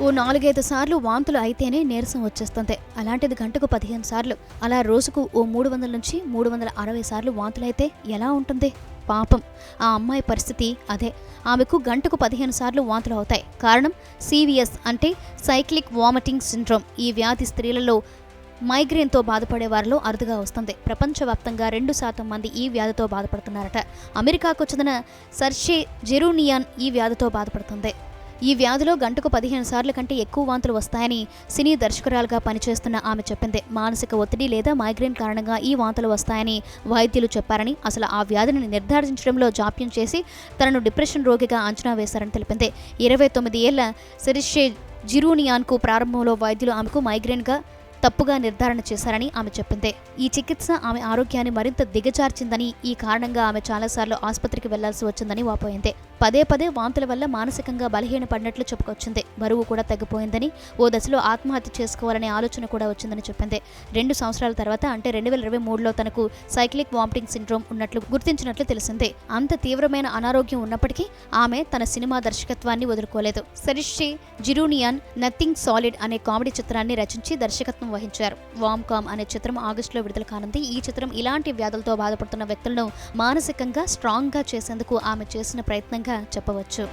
ఓ నాలుగైదు సార్లు వాంతులు అయితేనే నీరసం వచ్చేస్తుంది. అలాంటిది గంటకు పదిహేను సార్లు అలా రోజుకు ఓ మూడు వందల నుంచి మూడు వందల అరవై సార్లు వాంతులైతే ఎలా ఉంటుంది? పాపం. ఆ అమ్మాయి పరిస్థితి అదే. ఆమెకు గంటకు పదిహేను సార్లు వాంతులు అవుతాయి. కారణం సివిఎస్ అంటే సైక్లిక్ వామిటింగ్ సిండ్రోమ్. ఈ వ్యాధి స్త్రీలలో మైగ్రేన్తో బాధపడే వారిలో అరుదుగా వస్తుంది. ప్రపంచవ్యాప్తంగా రెండు శాతం మంది ఈ వ్యాధితో బాధపడుతున్నారట. అమెరికాకు చెందిన సర్షే జెరూనియాన్ ఈ వ్యాధితో బాధపడుతుంది. ఈ వ్యాధిలో గంటకు పదిహేను సార్లు కంటే ఎక్కువ వాంతులు వస్తాయని సినీ దర్శకురాలుగా పనిచేస్తున్న ఆమె చెప్పింది. మానసిక ఒత్తిడి లేదా మైగ్రేన్ కారణంగా ఈ వాంతులు వస్తాయని వైద్యులు చెప్పారని అసలు ఆ వ్యాధిని నిర్ధారించడంలో జాప్యం చేసి తనను డిప్రెషన్ రోగిగా అంచనా వేశారని తెలిపింది. ఇరవై తొమ్మిది ఏళ్ళ సిరిషే జిరూనియాన్కు ప్రారంభంలో వైద్యులు ఆమెకు మైగ్రేన్గా తప్పుగా నిర్ధారణ చేశారని ఆమె చెప్పింది. ఈ చికిత్స ఆమె ఆరోగ్యాన్ని మరింత దిగజార్చిందని ఈ కారణంగా ఆమె చాలాసార్లు ఆసుపత్రికి వెళ్ళాల్సి వచ్చిందని వాపోయింది. పదే పదే వాంతుల వల్ల మానసికంగా బలహీనపడినట్లు చెప్పుకొచ్చింది. బరువు కూడా తగ్గిపోయిందని ఓ దశలో ఆత్మహత్య చేసుకోవాలనే ఆలోచన కూడా వచ్చిందని చెప్పింది. రెండు సంవత్సరాల తర్వాత అంటే రెండు వేల ఇరవై మూడులో తనకు సైక్లిక్ వామిటింగ్ సిండ్రోమ్ ఉన్నట్లు గుర్తించినట్లు తెలిసిందే. అంత తీవ్రమైన అనారోగ్యం ఉన్నప్పటికీ ఆమె తన సినిమా దర్శకత్వాన్ని వదులుకోలేదు. సరిషి జిరూనియన్ నథింగ్ సాలిడ్ అనే కామెడీ చిత్రాన్ని రచించి దర్శకత్వం వహించారు. వామ్ కామ్ అనే చిత్రం ఆగస్టులో విడుదల కానుంది. ఈ చిత్రం ఇలాంటి వ్యాధులతో బాధపడుతున్న వ్యక్తులను మానసికంగా స్ట్రాంగ్గా చేసేందుకు ఆమె చేసిన ప్రయత్నంగా సంకేతంగా చెప్పవచ్చు.